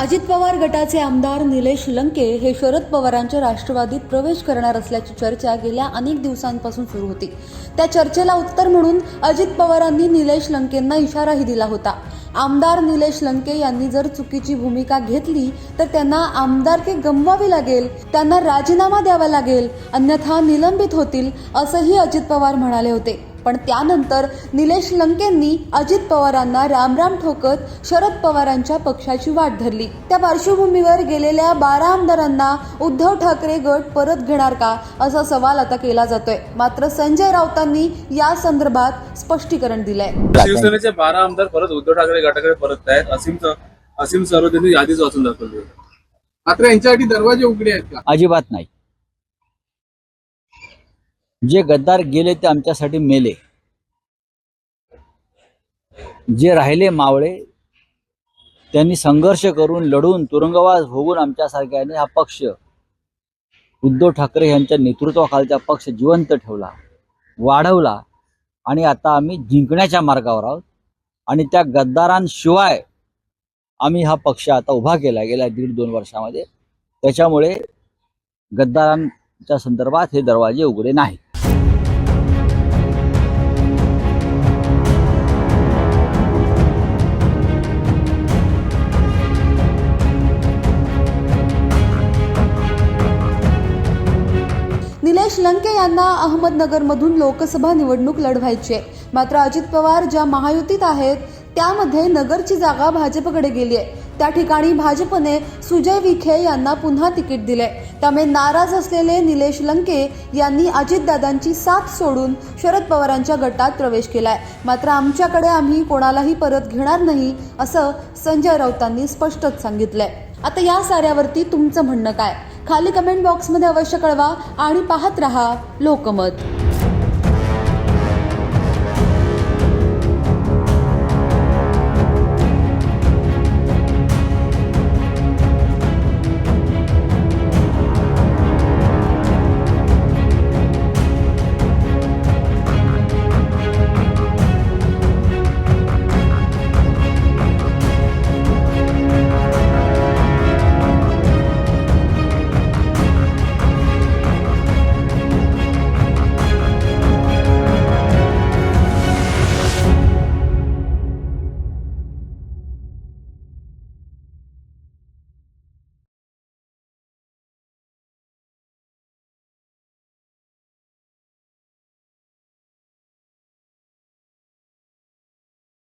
अजित पवार गटाचे आमदार निलेश लंके हे शरद पवारांच्या राष्ट्रवादीत प्रवेश करणार असल्याची चर्चा गेल्या अनेक दिवसांपासून सुरू होती. त्या चर्चेला उत्तर म्हणून अजित पवारांनी निलेश लंकेंना इशाराही दिला होता. आमदार निलेश लंके यांनी जर चुकीची भूमिका घेतली तर त्यांना आमदारकी गमवावी लागेल त्यांना राजीनामा द्यावा लागेल अन्यथा निलंबित होतील असंही अजित पवार म्हणाले होते. पण त्यानंतर निलेश लंकेंनी अजित पवारांना रामराम ठोकत शरद पवारांच्या पक्षाची वाट धरली. त्या पार्श्वभूमीवर गेलेल्या बारा आमदारांना उद्धव ठाकरे गट परत घेणार का असा सवाल आता केला जातोय. मात्र संजय राऊतांनी या संदर्भात स्पष्टीकरण दिलंय. शिवसेनेचे बारा आमदार परत उद्धव ठाकरे गटाकडे परत आहेत. असीम असीम सर्व त्यांनी यादीच वाचून दाखवली. होती. मात्र यांच्यासाठी दरवाजे उघडे आहेत का? अजिबात नाही. जे गद्दार गेले ते आमच्यासाठी मेले. जे राहिले मावळे त्यांनी संघर्ष करून लढून तुरुंगवास भोगून आमच्यासारख्याने हा पक्ष. उद्धव ठाकरे यांच्या नेतृत्वाखालचा पक्ष जिवंत ठेवला वाढवला आणि आता आम्ही जिंकण्याच्या मार्गावर आहोत. आणि त्या गद्दारांशिवाय आम्ही हा पक्ष आता उभा केला गेल्या दीड दोन वर्षामध्ये. त्याच्यामुळे गद्दारांच्या संदर्भात हे दरवाजे उघडे नाहीत. लंके यांना अहमदनगरमधून लोकसभा निवडणूक लढवायची आहे. मात्र अजित पवार ज्या महायुतीत आहेत त्यामध्ये नगरची जागा भाजपकडे गेली आहे. त्या ठिकाणी भाजपने सुजय विखे यांना पुन्हा तिकीट दिले त्यामुळे नाराज असलेले निलेश लंके यांनी अजितदादांची साथ सोडून शरद पवारांच्या गटात प्रवेश केलाय. मात्र आमच्याकडे आम्ही कोणालाही परत घेणार नाही असं संजय राऊतांनी स्पष्टच सांगितलंय. आता या साऱ्यावरती तुमचं म्हणणं काय? खाली कमेंट बॉक्समध्ये अवश्य कळवा आणि पाहत रहा लोकमत.